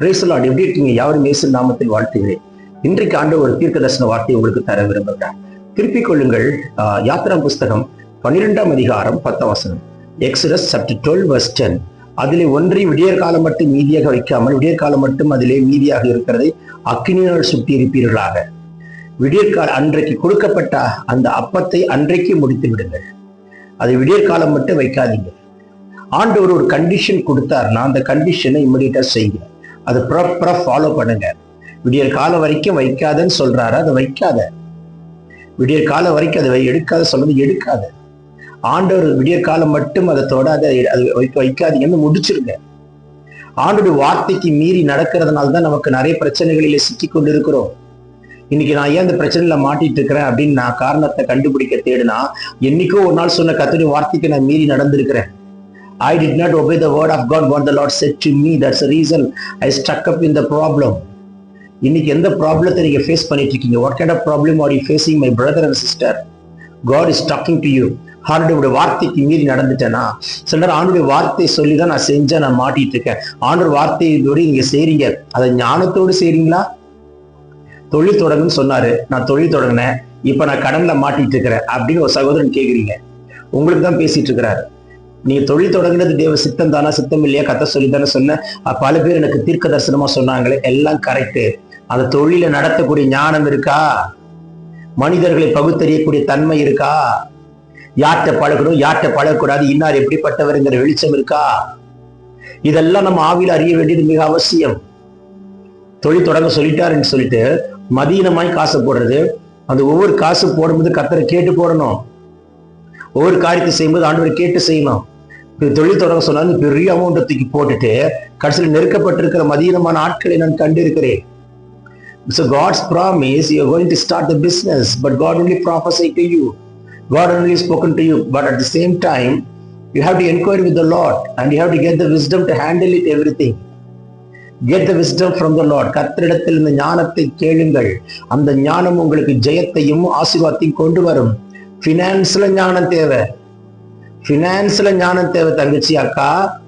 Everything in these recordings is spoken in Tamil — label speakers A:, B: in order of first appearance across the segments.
A: பிரேசலாட் எப்படி இருக்கீங்க? யாரும் இயேசு நாமத்தில் வாழ்த்துகிறேன். இன்றைக்கு ஆண்டு ஒரு தீர்க்க தரிசன வார்த்தை உங்களுக்கு தர விரும்புகிறேன். திருப்பிக் கொள்ளுங்கள். யாத்திரா புஸ்தகம் பன்னிரெண்டாம் அதிகாரம் பத்தாம் வசனம். Exodus chapter twelve verse ten அதிலே ஒன்றை விடியற் காலம் மட்டும் மீதியாக வைக்காமல் விடியற் காலம் மட்டும் அதிலே மீதியாக இருக்கிறதை அக்கினியால் சுட்டி இருப்பீர்களாக விடியற்கால அன்றைக்கு கொடுக்கப்பட்ட அந்த அப்பத்தை அன்றைக்கு முடித்து விடுங்கள். அது விடியற் காலம் மட்டும் வைக்காதீங்க ஆண்டவர் ஒரு கண்டிஷன் கொடுத்தாருன்னா அந்த கண்டிஷனை இமிடியட்டா செய்யுங்க அதை ப்ராப்பரா ஃபாலோ பண்ணுங்க. விடியற் காலம் வரைக்கும் வைக்காதன்னு சொல்றாரு. அதை வைக்காத. விடியற் காலம் வரைக்கும் அதை வை- எடுக்காத சொல்றது எடுக்காத. ஆண்டவர் விடியற் காலம் மட்டும் அதை தொடாத அது வைக்க வைக்காதீங்கன்னு முடிச்சிருங்க. ஆண்டோட வார்த்தைக்கு மீறி நடக்கிறதுனால தான் நமக்கு நிறைய பிரச்சனைகளிலே சிக்கி கொண்டு இருக்கிறோம் இன்னைக்கு நான் ஏன் இந்த பிரச்சனையில மாட்டிட்டு இருக்கிறேன் அப்படின்னு நான் காரணத்தை கண்டுபிடிக்க தேடினா என்னைக்கோ ஒரு நாள் சொன்ன கத்துடைய வார்த்தைக்கு நான் மீறி நடந்திருக்கிறேன். I did not obey the word of God what the Lord said to me. That's the reason I stuck up in the problem. இன்னைக்கு எந்த ப்ராப்ளத்தை நீங்கள் ஃபேஸ் பண்ணிட்டு இருக்கீங்க? What kind of problem are you facing my brother and sister God is talking to you ஆண்டுடைய வார்த்தைக்கு மீறி நடந்துட்டேனா? சில நேரம் ஆண்டுடைய வார்த்தையை சொல்லி தான் நான் செஞ்சேன் நான் மாட்டிட்டு இருக்கேன். ஆண்டோட வார்த்தையோடு நீங்கள் செய்றீங்க அதை ஞானத்தோடு செய்றீங்களா தொழில் தொடங்குன்னு சொன்னாரு. நான் தொழில் தொடங்கினேன். இப்போ நான் கடனில் மாட்டிட்டு இருக்கிறேன். அப்படின்னு ஒரு சகோதரன் கேட்குறீங்க உங்களுக்கு தான் பேசிட்டு இருக்கிறாரு. நீ தொழில் தொடங்கினது தேவ சித்தம் தானா? சித்தம் இல்லையா? கத்த சொல்லி தானே சொன்ன பல பேர் எனக்கு தீர்க்க தரிசனமா சொன்னாங்களே. எல்லாம் கரெக்டு அந்த தொழிலை நடத்தக்கூடிய ஞானம் இருக்கா? மனிதர்களை பகுத்தறியக்கூடிய தன்மை இருக்கா? யார்கிட்ட பழகணும்? யார்கிட்ட பழகக்கூடாது? இன்னார் எப்படிப்பட்டவருங்கிற வெளிச்சம் இருக்கா? இதெல்லாம் நம்ம ஆவியில் அறிய வேண்டியது மிக அவசியம். தொழில் தொடங்க சொல்லிட்டாருன்னு சொல்லிட்டு மதீனமாய் காசு போடுறது. அந்த ஒவ்வொரு காசு போடும்போது கத்தரை கேட்டு போடணும். ஒவ்வொரு காரியத்தை செய்யும்போது ஆண்டவரை கேட்டு செய்யணும் இப்ப தொழில் தொடங்க சொன்னாலும் பெரிய அமௌண்ட்டை தூக்கி போட்டுட்டு கடைசியில் நெருக்கப்பட்டிருக்கிற மதீனமான ஆட்களை நான் கண்டிருக்கிறேன் So God's promise, you're going to start the business, but God only prophesied to you. God only spoken to you. But at the same time, you have to inquire with the Lord and you have to get the wisdom to handle it everything. Get the wisdom from the Lord. கர்த்தரிடத்தில் இந்த ஞானத்தை கேளுங்கள் அந்த ஞானம் உங்களுக்கு ஜெயத்தையும் ஆசீர்வாதத்தையும் கொண்டு வரும் ஃபினான்ஸில் ஞானம் தேவை. ஃபினான்ஸில் ஞானம் தேவை தங்கச்சி அக்கா.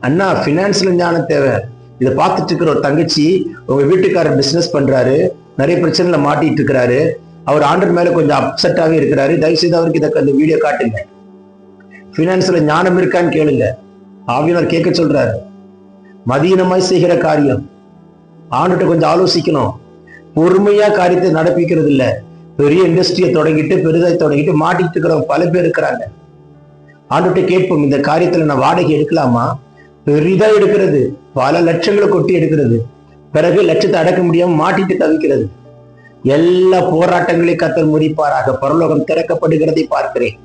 A: அண்ணா ஃபினான்ஸில் ஞானம் தேவை. இதை பார்த்துட்டு இருக்கிற ஒரு தங்கச்சி உங்க வீட்டுக்காரர் பிசினஸ் பண்றாரு. நிறைய பிரச்சனைல மாட்டிட்டு இருக்கிறாரு. அவர் ஆண்டர் மேல கொஞ்சம் அப்செட்டாவே இருக்கிறாரு. தயவு செய்து அவருக்கு இதை அந்த வீடியோ காட்டுங்க. ஃபினான்ஸில் ஞானம் இருக்கான்னு கேளுங்க. ஆவியனர் கேட்க சொல்றாரு. மதீனமாய் செய்கிற காரியம். ஆண்டுகிட்ட கொஞ்சம் ஆலோசிக்கணும். பொறுமையா காரியத்தை நடப்பிக்கிறது இல்லை பெரிய இண்டஸ்ட்ரியை தொடங்கிட்டு பெரிதாக தொடங்கிட்டு மாட்டிட்டு இருக்கிறவங்க பல பேர் இருக்கிறாங்க. ஆண்டுகிட்ட கேட்போம் இந்த காரியத்துல நான் வாடகை எடுக்கலாமா? பெரிதா எடுக்கிறது. பல லட்சங்களை கொட்டி எடுக்கிறது. பிறகு லட்சத்தை அடக்க முடியாம மாட்டிட்டு தவிக்கிறது. எல்லா போராட்டங்களையும் கத்தர் முடிப்பாராக பரலோகம் திறக்கப்படுகிறதை பார்க்கிறேன்.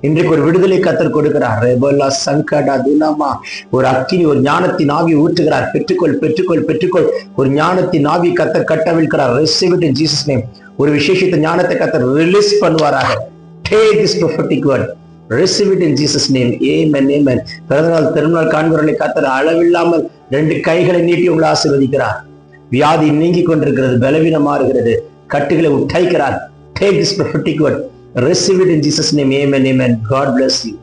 A: இன்றைக்கு ஒரு விடுதலை கத்தர் கொடுக்கிறார். ரெபல்லா சங்கடா ஒரு அக்கினி ஒரு ஞானத்தின் ஆவி ஊற்றுகிறார். பெற்றுக்கொள் பெற்றுக்கொள் பெற்றுக்கொள். ஒரு ஞானத்தின் ஆவி கத்தர் கட்டவிழ்கிறார் receive ஒரு விசேஷித்த ஞானத்தை கத்தர் release பண்ணுவாராக. Take this prophetic word receive it in Jesus name amen amen பிறந்தநாள் திருநாள் காண்பவர்களை கத்தர் அளவில்லாமல் ரெண்டு கைகளை நீட்டி உங்களை ஆசீர்வதிக்கிறார். வியாதி நீங்கி கொண்டிருக்கிறது பலவீனம் மாறுகிறது கட்டுகளை உடைக்கிறார். Take this prophetic word receive it in Jesus name amen amen God bless you